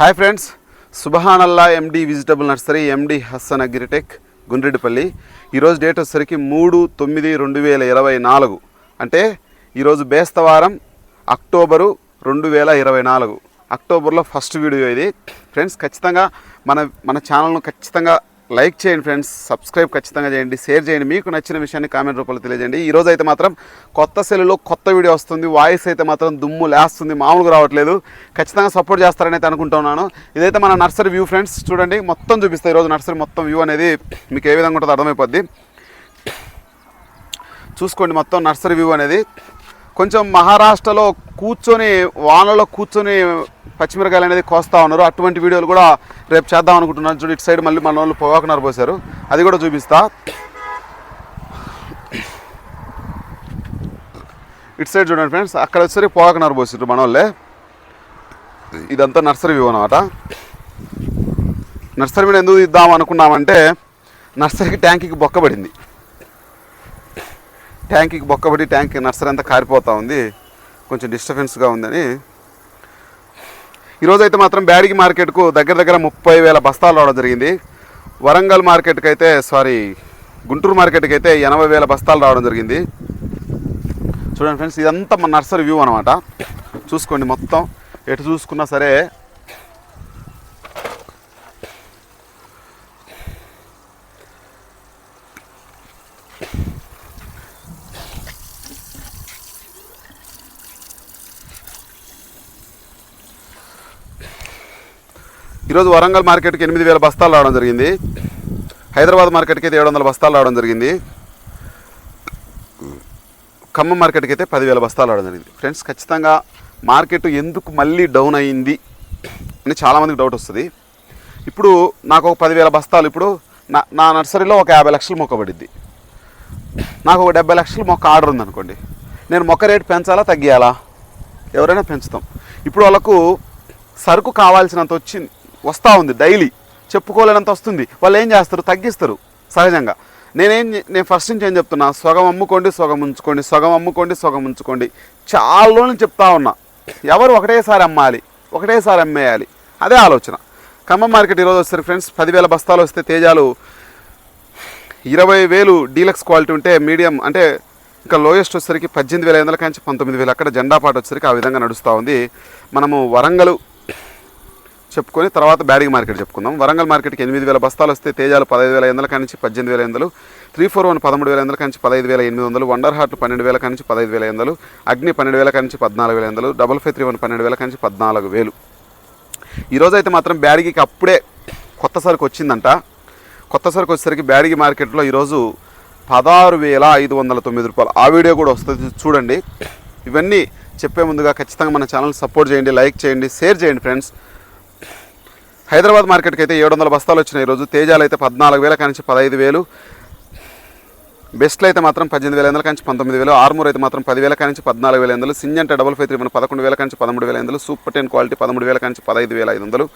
Hi friends సుబహానల్లా MD vegetable nursery MD Hassan agritech Gundreddipalli ఈరోజు date వచ్చేసరికి మూడు తొమ్మిది రెండు వేల ఇరవై నాలుగు. అంటే ఈరోజు బేస్తవారం అక్టోబరు రెండు వేల ఇరవై నాలుగు. అక్టోబర్లో ఫస్ట్ వీడియో ఇది. ఫ్రెండ్స్ ఖచ్చితంగా మన మన ఛానల్ను ఖచ్చితంగా లైక్ చేయండి ఫ్రెండ్స్ సబ్స్క్రైబ్ ఖచ్చితంగా చేయండి షేర్ చేయండి. మీకు నచ్చిన విషయాన్ని కామెంట్ రూపంలో తెలియజేయండి. ఈరోజు అయితే మాత్రం కొత్త సెల్లులో కొత్త వీడియో వస్తుంది. వాయిస్ అయితే మాత్రం దుమ్ము లేస్తుంది మామూలుగా రావట్లేదు. ఖచ్చితంగా సపోర్ట్ చేస్తారని అయితే అనుకుంటున్నాను ఇదైతే మన నర్సరీ వ్యూ ఫ్రెండ్స్ చూడండి మొత్తం చూపిస్తాయి ఈరోజు నర్సరీ మొత్తం వ్యూ అనేది మీకు ఏ విధంగా ఉంటుందో అర్థమైపోద్ది. చూసుకోండి మొత్తం నర్సరీ వ్యూ అనేది. కొంచెం మహారాష్ట్రలో కూర్చొని వానలో కూర్చొని పచ్చిమిరకాయలు అనేది కోస్తా ఉన్నారు. అటువంటి వీడియోలు కూడా రేపు చేద్దాం అనుకుంటున్నాను. చూడు ఇటు సైడ్ మళ్ళీ మన వాళ్ళు పొగాకున్నారు పోసారు అది కూడా చూపిస్తా. ఇటు సైడ్ చూడండి ఫ్రెండ్స్ అక్కడ వచ్చేసరికి పొగాకున్నారు పోసారు మన వాళ్ళే. ఇదంతా నర్సరీ వ్యూ అనమాట నర్సరీ మీద ఎందుకు ఇద్దాం అనుకున్నామంటే నర్సరీకి ట్యాంకీకి బొక్కబడింది ట్యాంకీకి బొక్కబడి ట్యాంక్ నర్సరీ అంతా కారిపోతూ ఉంది. కొంచెం డిస్టర్బెన్స్గా ఉందని. ఈరోజైతే మాత్రం బ్యాడిగి మార్కెట్కు దగ్గర దగ్గర ముప్పై వేల బస్తాలు రావడం జరిగింది. వరంగల్ మార్కెట్కి అయితే సారీ గుంటూరు మార్కెట్కి అయితే ఎనభై వేల బస్తాలు రావడం జరిగింది. చూడండి ఫ్రెండ్స్ ఇదంతా మన నర్సరీ వ్యూ అనమాట చూసుకోండి మొత్తం. ఎటు చూసుకున్నా సరే ఈరోజు వరంగల్ మార్కెట్కి ఎనిమిది వేల బస్తాలు రావడం జరిగింది. హైదరాబాద్ మార్కెట్కి అయితే ఏడు వందల బస్తాలు రావడం జరిగింది. ఖమ్మం మార్కెట్కి అయితే పదివేల బస్తాలు రావడం జరిగింది. ఫ్రెండ్స్ ఖచ్చితంగా మార్కెట్ ఎందుకు మళ్ళీ డౌన్ అయింది అని చాలామందికి డౌట్ వస్తుంది. ఇప్పుడు నాకు ఒక పదివేల బస్తాలు ఇప్పుడు నా నా నర్సరీలో ఒక యాభై లక్షలు మొక్క పడింది నాకు ఒక డెబ్బై లక్షలు మొక్క ఆర్డర్ ఉందనుకోండి నేను మొక్క రేటు పెంచాలా తగ్గియాలా? ఎవరైనా పెంచుతాం. ఇప్పుడు వాళ్ళకు సరుకు కావాల్సినంత వచ్చింది వస్తూ ఉంది డైలీ. చెప్పుకోలేనంత వస్తుంది. వాళ్ళు ఏం చేస్తారు? తగ్గిస్తారు. సహజంగా. నేనేం నేను ఫస్ట్ నుంచి ఏం చెప్తున్నా? సొగం అమ్ముకోండి సొగం ఉంచుకోండి సొగం అమ్ముకోండి సొగం ఉంచుకోండి. చాలా రోజులు చెప్తా ఉన్నా. ఎవరు ఒకటేసారి అమ్మాలి ఒకటేసారి అమ్మేయాలి. అదే ఆలోచన. ఖమ్మం మార్కెట్ ఈరోజు వస్తారు ఫ్రెండ్స్ పదివేల బస్తాలు వస్తే తేజాలు ఇరవై వేలు డీలక్స్ క్వాలిటీ ఉంటే మీడియం అంటే ఇంకా లోయెస్ట్ వచ్చేసరికి పద్దెనిమిది వేల ఐదు వందల కంచి పంతొమ్మిది వేలు. అక్కడ జెండా పాట వచ్చేసరికి ఆ విధంగా నడుస్తూ ఉంది. మనము వరంగల్ చెప్పుకొని తర్వాత బ్యాడిగి మార్కెట్ చెప్పుకుందాం. వరంగల్ మార్కెట్కి ఎనిమిది వేల బస్తాలు వస్తే తేజాలు పదహైదు వేల ఐదు వందల కానించి పద్దెనిమిది వేల ఐదు వందలు త్రీ ఫోర్ వన్ పదమూడు వేల ఐదు వందల కానించి పదహైదు వేల ఎనిమిది వందలు వండర్ హార్ట్ పన్నెండు వేల కానించి పదహైదు వేల ఐదు వందలు అగ్ని పన్నెండు వేల కానించి పద్నాలుగు వేల ఐదు వందలు డబల్ ఫైవ్ త్రీ వన్ పన్నెండు వేల కానించి పద్నాలుగు వేలు. ఈరోజు అయితే మాత్రం బ్యాడిగికి అప్పుడే కొత్త సరుకు వచ్చిందంట. కొత్త సరుకు వచ్చేసరికి బ్యాడిగి మార్కెట్లో ఈరోజు పదహారు వేల ఐదు వందల తొమ్మిది రూపాయలు. ఆ వీడియో కూడా వస్తుంది చూడండి. ఇవన్నీ చెప్పే ముందుగా ఖచ్చితంగా మన ఛానల్ సపోర్ట్ చేయండి లైక్ చేయండి షేర్ చేయండి ఫ్రెండ్స్. హైదరాబాద్ మార్కెట్కి అయితే ఏడు వందల బస్తాలు వచ్చినాయి. ఈరోజు తేజాలు అయితే పద్నాలుగు వేల కానించి పదహైదు వేలు. బెస్ట్లో అయితే మాత్రం పద్దెనిమిది వేల వందల కానించి పంతొమ్మిది వేలు. ఆర్మూర్ అయితే మాత్రం పదివేల కానించి పద్నాలుగు వేల ఎందులు సింజంటే డబల్ ఫైవ్ త్రీ మన పదకొండు వేల కానించి పదమూడు వేల వందలు. సూపర్ టెన్ క్వాలిటీ పదమూడు వేల కానించి పదహైదు వేల ఐదు వందలు.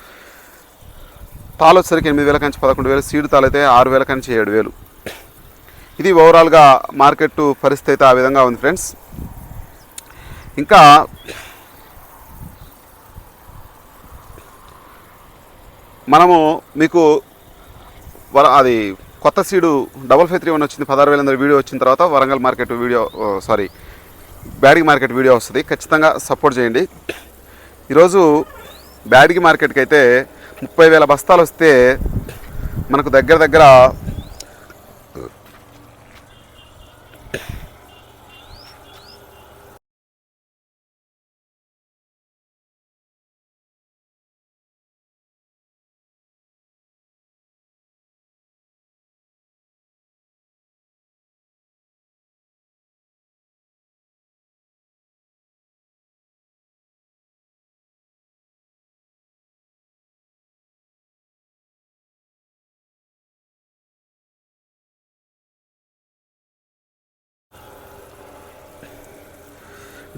తాలు వచ్చేసరికి ఎనిమిది వేల కానించి పదకొండు వేలు. సీడ్ తాలు అయితే ఆరు వేల కానించి ఏడు వేలు. ఇది ఓవరాల్గా మార్కెట్ పరిస్థితి అయితే ఆ విధంగా ఉంది ఫ్రెండ్స్ ఇంకా మనము మీకు అది కొత్త seed double five three one వచ్చింది పదహారు వేల ఎనిమిది వీడియో వచ్చిన తర్వాత Warangal market video sorry Byadgi market video వస్తుంది. ఖచ్చితంగా సపోర్ట్ చేయండి. ఈరోజు బ్యాడిగి మార్కెట్కి అయితే ముప్పై వేల బస్తాలు వస్తే మనకు దగ్గర దగ్గర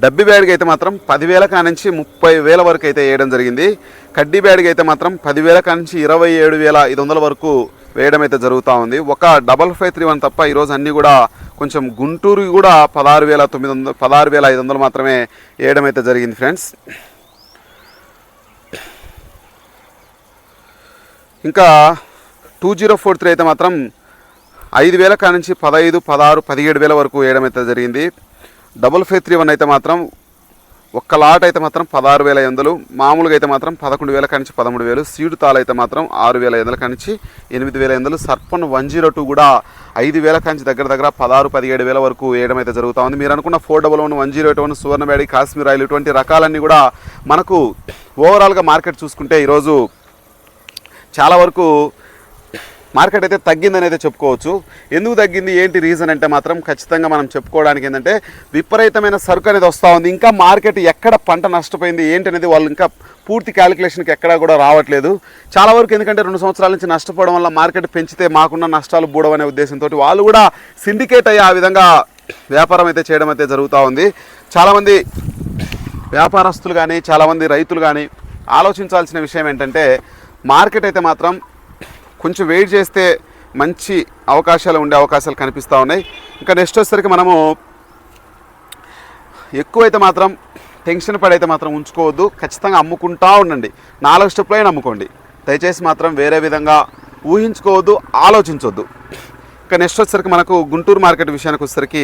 డబ్బి బ్యాడ్కి అయితే మాత్రం పదివేల కానించి ముప్పై వేల వరకు అయితే వేయడం జరిగింది. కడ్డీ బ్యాడ్కి అయితే మాత్రం పదివేల కానించి ఇరవై ఏడు వేల ఐదు వందల వరకు వేయడం అయితే జరుగుతూ ఉంది. ఒక డబల్ ఫైవ్ త్రీ వన్ తప్ప ఈరోజు అన్నీ కూడా కొంచెం గుంటూరు కూడా పదహారు వేల తొమ్మిది వందలు పదహారు వేల ఐదు వందలు మాత్రమే వేయడం అయితే జరిగింది ఫ్రెండ్స్. ఇంకా టూ జీరో ఫోర్ త్రీ అయితే మాత్రం ఐదు వేల కాడ నుంచి పదహైదు పదహారు పదిహేడు వేల వరకు వేయడం అయితే జరిగింది. డబుల్ ఫైవ్ త్రీ వన్ అయితే మాత్రం ఒక్క లాట్ అయితే మాత్రం పదహారు వేల ఐదు వందలు. మామూలుగా అయితే మాత్రం పదకొండు వేల కానించి పదమూడు వేలు. సీడు తాలు అయితే మాత్రం ఆరు వేల ఐదు వందల కానించి ఎనిమిది వేల ఐదు వందలు. సర్పన్ వన్ జీరో టూ కూడా ఐదు వేల కానించి దగ్గర దగ్గర పదహారు పదిహేడు వేల వరకు వేయడం అయితే జరుగుతూ ఉంది. మీరు అనుకున్న four double one one zero eight one సువర్ణబేడి Kashmir oil ఇటువంటి రకాలన్నీ కూడా మనకు ఓవరాల్గా మార్కెట్ చూసుకుంటే ఈరోజు చాలా వరకు మార్కెట్ అయితే తగ్గిందని అయితే చెప్పుకోవచ్చు. ఎందుకు తగ్గింది? ఏంటి రీజన్ అంటే మాత్రం ఖచ్చితంగా మనం చెప్పుకోవడానికి ఏంటంటే విపరీతమైన సరుకు అనేది వస్తూ ఉంది. ఇంకా మార్కెట్ ఎక్కడ పంట నష్టపోయింది? ఏంటి అనేది వాళ్ళు ఇంకా పూర్తి క్యాలిక్యులేషన్కి ఎక్కడా కూడా రావట్లేదు. చాలా వరకు ఎందుకంటే రెండు సంవత్సరాల నుంచి నష్టపోవడం వల్ల మార్కెట్ పెంచితే మాకున్న నష్టాలు బూడవనే ఉద్దేశంతో వాళ్ళు కూడా సిండికేట్ అయ్యి ఆ విధంగా వ్యాపారం అయితే చేయడం అయితే జరుగుతూ ఉంది. చాలామంది వ్యాపారస్తులు కానీ చాలామంది రైతులు కానీ ఆలోచించాల్సిన విషయం ఏంటంటే మార్కెట్ అయితే మాత్రం కొంచెం వెయిట్ చేస్తే మంచి అవకాశాలు ఉండే అవకాశాలు కనిపిస్తూ ఉన్నాయి. ఇంకా నెక్స్ట్ వచ్చేసరికి మనము ఎక్కువైతే మాత్రం టెన్షన్ పడైతే మాత్రం ఉంచుకోవద్దు. ఖచ్చితంగా అమ్ముకుంటా ఉండండి. నాలుగు స్టెప్లో అయినా అమ్ముకోండి దయచేసి మాత్రం వేరే విధంగా ఊహించుకోవద్దు ఆలోచించవద్దు ఇంకా నెక్స్ట్ వచ్చేసరికి మనకు గుంటూరు మార్కెట్ విషయానికి వచ్చేసరికి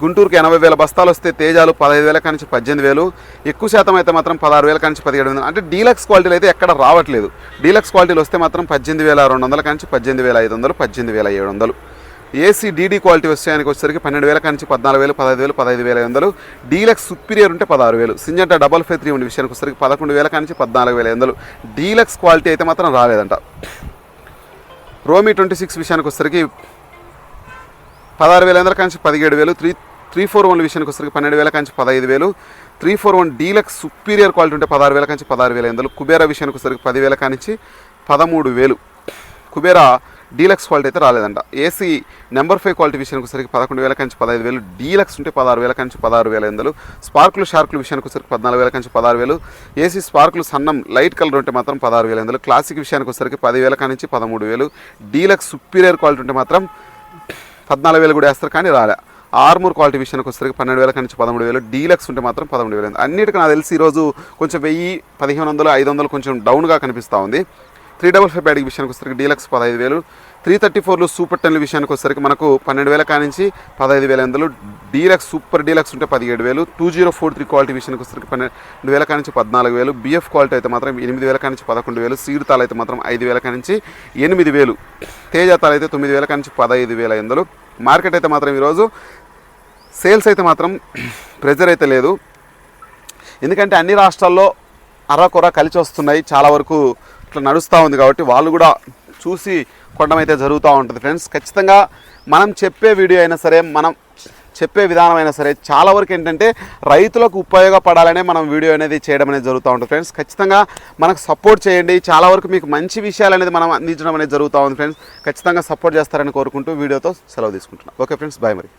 గుంటూరుకి ఎనభై వేల బస్తాలు వస్తే తేజాలు పదహైదు వేల కానించి పద్దెనిమిది వేలు. ఎక్కువ శాతం అయితే మాత్రం పదహారు వేల కానించి పదిహేడు వందలు. అంటే డీలక్స్ క్వాలిటీలు అయితే ఎక్కడ రావట్లేదు. డీలక్స్ క్వాలిటీలు వస్తే మాత్రం పద్దెనిమిది వేల రెండు వందల కానించి పద్దెనిమిది వేల ఐదు వందలు పద్దెనిమిది వేల ఏడు వందలు. ఏసీ డీడీ క్వాలిటీ విషయానికి వచ్చేసరికి పన్నెండు వేల కానించి పద్నాలుగు వేలు పదహైదు వేలు పదహైదు వేల ఐదు వందలు. డీలక్స్ సుపీరియర్ ఉంటే పదహారు వేలు. సింజంటా డబల్ ఫైవ్ త్రీ ఉండే విషయానికి వచ్చేసరికి పదకొండు వేల కానించి పద్నాలుగు వేల ఐదు వందలు. డీలక్స్ క్వాలిటీ అయితే మాత్రం రాలేదంట. రోమి ట్వంటీ సిక్స్ విషయానికి వచ్చేసరికి పదహారు వేల ఐదు కాంచి పదిహేడు వేలు త్రీ త్రీ ఫోర్ వన్ విషయానికి వచ్చరికి పన్నెండు వేల కాంచి పదహైదు వేలు three four one deluxe superior quality ఉంటే పదహారు వేల కాంచి పదహారు వేల ఐదు కుబేరా విషయానికి వచ్చరికి పదివేల కానించి పదమూడు వేలు. కుబేరా డీలక్స్ క్వాలిటీ అయితే రాలేదంట. ఏసీ నెంబర్ ఫైవ్ క్వాలిటీ విషయానికి వచ్చరికి పదకొండు వేల కంచి పదహైదు వేలు డీలక్స్ ఉంటే పదహారు వేల కంచి పదహారు వేల ఐదు స్పార్కులు షార్కులు విషయానికి వచ్చరికి పద్నాలుగు వేల కంచి పదహారు వేలు ఏసీ స్పార్కులు సన్నం లైట్ కలర్ ఉంటే మాత్రం పదహారు వేల ఐదు క్లాసిక్ విషయానికి వచ్చరికి పదివేల కానించి పదమూడు వేలు డీలక్స్ సుపీరియర్ క్వాలిటీ ఉంటే మాత్రం పద్నాలుగు వేలు కూడా వేస్తారు కానీ రాలే. ఆర్మూర్ క్వాలిటీ విషయానికి వచ్చేసరికి పన్నెండు వేల నుంచి పదమూడు వేలు డీలక్స్ ఉంటే మాత్రం పదమూడు వేలు. అన్నిటికీ నాకు తెలిసి ఈరోజు కొంచెం వెయ్యి పదిహేను వందలు ఐదు వందలు కొంచెం డౌన్గా కనిపిస్తూ ఉంది. త్రీ డబల్ ఫైవ్ బ్యాగ్ విషయానికి వచ్చేసరికి డీలక్స్ పదహైదు వేలు త్రీ థర్టీ ఫోర్లో సూపర్ టెన్ల విషయానికి వచ్చేసరికి మనకు పన్నెండు వేల కానించి పదహైదు వేల ఎనిమిదిలో డీలక్స్ సూపర్ డీలక్స్ ఉంటే పదిహేడు వేలు two zero four three quality విషయానికి వచ్చేసరికి పన్నెండు వేల కానించి పద్నాలుగు వేలు బిఎఫ్ క్వాలిటీ అయితే మాత్రం ఎనిమిది వేల కానించి పదకొండు వేలు సీడ్ తాలు అయితే మాత్రం ఐదు వేల కానించి ఎనిమిది వేలు తేజ తాలు అయితే తొమ్మిది వేల కానించి పదహైదు వేల వందలు మార్కెట్ అయితే మాత్రం ఈరోజు సేల్స్ అయితే మాత్రం ప్రెజర్ అయితే లేదు. ఎందుకంటే అన్ని రాష్ట్రాల్లో అరకొర కలిసి వస్తున్నాయి. చాలా వరకు ఇట్లా నడుస్తూ ఉంది కాబట్టి వాళ్ళు కూడా చూసి కొనడం అయితే జరుగుతూ ఉంటుంది ఫ్రెండ్స్. ఖచ్చితంగా మనం చెప్పే వీడియో అయినా సరే మనం చెప్పే విధానం అయినా సరే చాలా వరకు ఏంటంటే రైతులకు ఉపయోగపడాలనే మనం వీడియో అనేది చేయడం అనేది జరుగుతూ ఉంటుంది ఫ్రెండ్స్. ఖచ్చితంగా మనకు సపోర్ట్ చేయండి. చాలా వరకు మీకు మంచి విషయాలు అనేది మనం అందించడం అనేది జరుగుతూ ఉంది ఫ్రెండ్స్. ఖచ్చితంగా సపోర్ట్ చేస్తారని కోరుకుంటూ వీడియోతో సెలవు తీసుకుంటున్నాం. ఓకే ఫ్రెండ్స్ బాయ్ మరి.